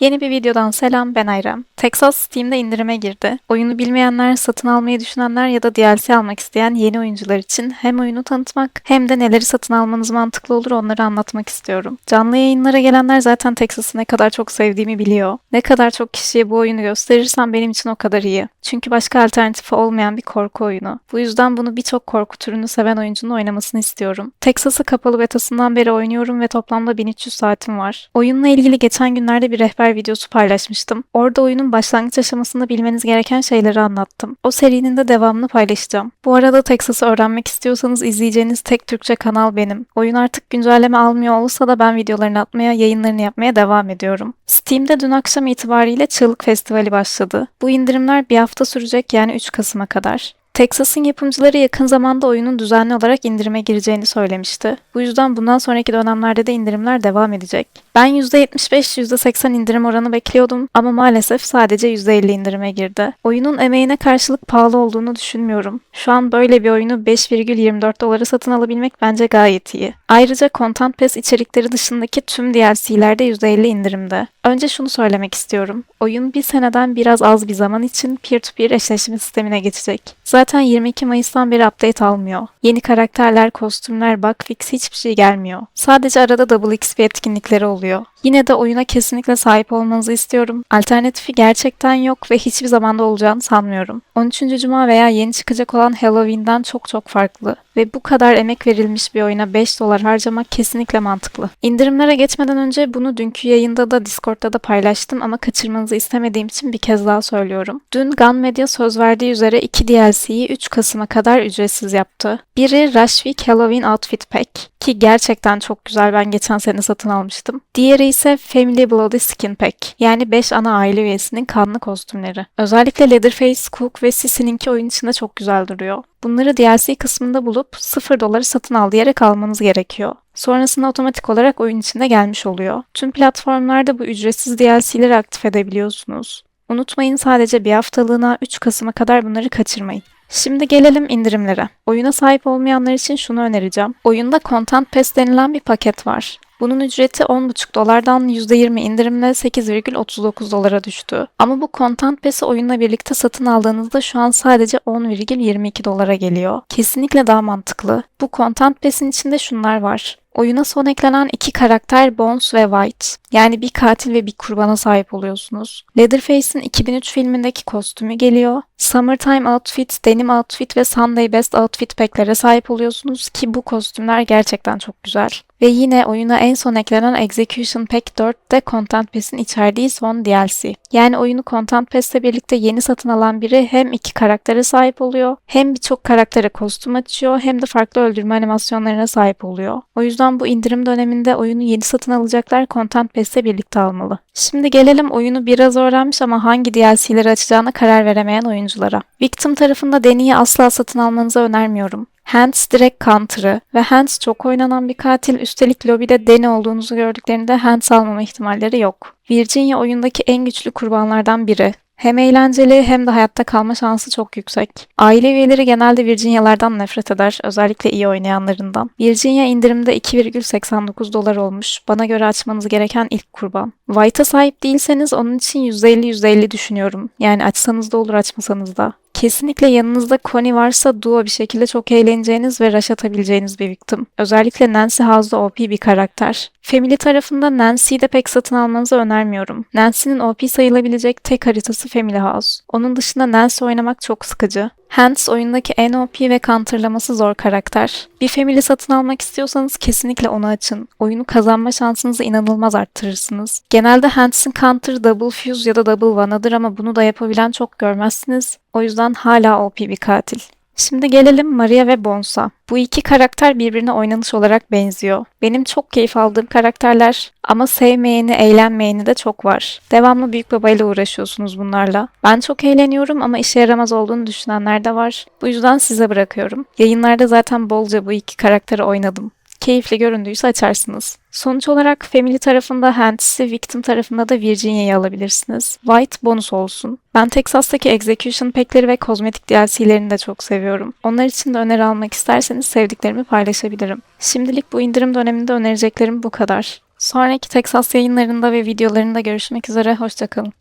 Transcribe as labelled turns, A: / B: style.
A: Yeni bir videodan selam ben Ayrem. Texas Steam'de indirime girdi. Oyunu bilmeyenler, satın almayı düşünenler ya da DLC almak isteyen yeni oyuncular için hem oyunu tanıtmak hem de neleri satın almanız mantıklı olur onları anlatmak istiyorum. Canlı yayınlara gelenler zaten Texas'ı ne kadar çok sevdiğimi biliyor. Ne kadar çok kişiye bu oyunu gösterirsem benim için o kadar iyi. Çünkü başka alternatifi olmayan bir korku oyunu. Bu yüzden bunu birçok korku türünü seven oyuncunun oynamasını istiyorum. Texas'ı kapalı betasından beri oynuyorum ve toplamda 1300 saatim var. Oyunla ilgili geçen günlerde bir rehber videosu paylaşmıştım. Orada oyunun başlangıç aşamasında bilmeniz gereken şeyleri anlattım. O serinin de devamını paylaşacağım. Bu arada Texas'ı öğrenmek istiyorsanız izleyeceğiniz tek Türkçe kanal benim. Oyun artık güncelleme almıyor olsa da ben videolarını atmaya, yayınlarını yapmaya devam ediyorum. Steam'de dün akşam itibariyle Çığlık Festivali başladı. Bu indirimler bir hafta sürecek yani 3 Kasım'a kadar. Texas'ın yapımcıları yakın zamanda oyunun düzenli olarak indirime gireceğini söylemişti. Bu yüzden bundan sonraki dönemlerde de indirimler devam edecek. Ben %75-%80 indirim oranı bekliyordum ama maalesef sadece %50 indirime girdi. Oyunun emeğine karşılık pahalı olduğunu düşünmüyorum. Şu an böyle bir oyunu 5,24 dolara satın alabilmek bence gayet iyi. Ayrıca Content Pass içerikleri dışındaki tüm DLC'lerde %50 indirimde. Önce şunu söylemek istiyorum. Oyun bir seneden biraz az bir zaman için peer-to-peer eşleşme sistemine geçecek. Zaten 22 Mayıs'tan beri update almıyor. Yeni karakterler, kostümler, bug fix hiçbir şey gelmiyor. Sadece arada Double XP etkinlikleri oluyor. Yine de oyuna kesinlikle sahip olmanızı istiyorum. Alternatifi gerçekten yok ve hiçbir zamanda olacağını sanmıyorum. 13. Cuma veya yeni çıkacak olan Halloween'den çok çok farklı. Ve bu kadar emek verilmiş bir oyuna 5 dolar harcamak kesinlikle mantıklı. İndirimlere geçmeden önce bunu dünkü yayında da Discord'da da paylaştım ama kaçırmanızı istemediğim için bir kez daha söylüyorum. Dün Gun Media söz verdiği üzere 2 DLC'yi 3 Kasım'a kadar ücretsiz yaptı. Biri Rush Halloween Outfit Pack ki gerçekten çok güzel ben geçen sene satın almıştım. Diğeri ise Family Bloody Skin Pack yani 5 ana aile üyesinin kanlı kostümleri. Özellikle Leatherface, Cook ve Sissy'ninki oyun içinde çok güzel duruyor. Bunları DLC kısmında bulup 0 doları satın al diyerek almanız gerekiyor. Sonrasında otomatik olarak oyun içinde gelmiş oluyor. Tüm platformlarda bu ücretsiz DLC'leri aktif edebiliyorsunuz. Unutmayın sadece bir haftalığına 3 Kasım'a kadar bunları kaçırmayın. Şimdi gelelim indirimlere. Oyuna sahip olmayanlar için şunu önereceğim. Oyunda Content Pass denilen bir paket var. Bunun ücreti 10,5 dolardan %20 indirimle 8,39 dolara düştü. Ama bu Content Pass'i oyunla birlikte satın aldığınızda şu an sadece 10,22 dolara geliyor. Kesinlikle daha mantıklı. Bu Content Pass'in içinde şunlar var. Oyuna son eklenen iki karakter Bones ve White. Yani bir katil ve bir kurbana sahip oluyorsunuz. Leatherface'in 2003 filmindeki kostümü geliyor. Summertime Outfit, Denim Outfit ve Sunday Best Outfit packlere sahip oluyorsunuz ki bu kostümler gerçekten çok güzel. Ve yine oyuna en son eklenen Execution Pack 4 de Content Pass'in içerdiği son DLC. Yani oyunu Content Pass'le birlikte yeni satın alan biri hem iki karaktere sahip oluyor, hem birçok karaktere kostüm açıyor, hem de farklı öldürme animasyonlarına sahip oluyor. O yüzden bu indirim döneminde oyunu yeni satın alacaklar Content Pass'le birlikte almalı. Şimdi gelelim oyunu biraz öğrenmiş ama hangi DLC'leri açacağına karar veremeyen oyunculara. Victim tarafında Deni'yi asla satın almanızı önermiyorum. Hans direkt counter'ı ve Hans çok oynanan bir katil üstelik lobide Deni olduğunuzu gördüklerinde Hans almama ihtimalleri yok. Virginia oyundaki en güçlü kurbanlardan biri. Hem eğlenceli hem de hayatta kalma şansı çok yüksek. Aile üyeleri genelde Virginia'lardan nefret eder, özellikle iyi oynayanlarından. Virginia indirimde 2,89 dolar olmuş. Bana göre açmanız gereken ilk kurban. White'a sahip değilseniz onun için %50-%50 düşünüyorum. Yani açsanız da olur açmasanız da. Kesinlikle yanınızda Connie varsa duo bir şekilde çok eğleneceğiniz ve rush atabileceğiniz bir victim. Özellikle Nancy House'da OP bir karakter. Family tarafında Nancy'yi de pek satın almanızı önermiyorum. Nancy'nin OP sayılabilecek tek haritası Family House. Onun dışında Nancy oynamak çok sıkıcı. Hans oyundaki en OP ve counterlaması zor karakter. Bir family satın almak istiyorsanız kesinlikle onu açın. Oyunu kazanma şansınızı inanılmaz arttırırsınız. Genelde Hans'in counter double fuse ya da double one'adır ama bunu da yapabilen çok görmezsiniz. O yüzden hala OP bir katil. Şimdi gelelim Maria ve Bonsa. Bu iki karakter birbirine oynanış olarak benziyor. Benim çok keyif aldığım karakterler ama sevmeyeni, eğlenmeyeni de çok var. Devamlı büyük babayla uğraşıyorsunuz bunlarla. Ben çok eğleniyorum ama işe yaramaz olduğunu düşünenler de var. Bu yüzden size bırakıyorum. Yayınlarda zaten bolca bu iki karakteri oynadım keyifli göründüyse açarsınız. Sonuç olarak Family tarafında Hands'i, Victim tarafında da Virginia'yı alabilirsiniz. White bonus olsun. Ben Texas'taki Execution Pack'leri ve kozmetik DLC'lerini de çok seviyorum. Onlar için de öneri almak isterseniz sevdiklerimi paylaşabilirim. Şimdilik bu indirim döneminde önereceklerim bu kadar. Sonraki Texas yayınlarında ve videolarında görüşmek üzere. Hoşçakalın.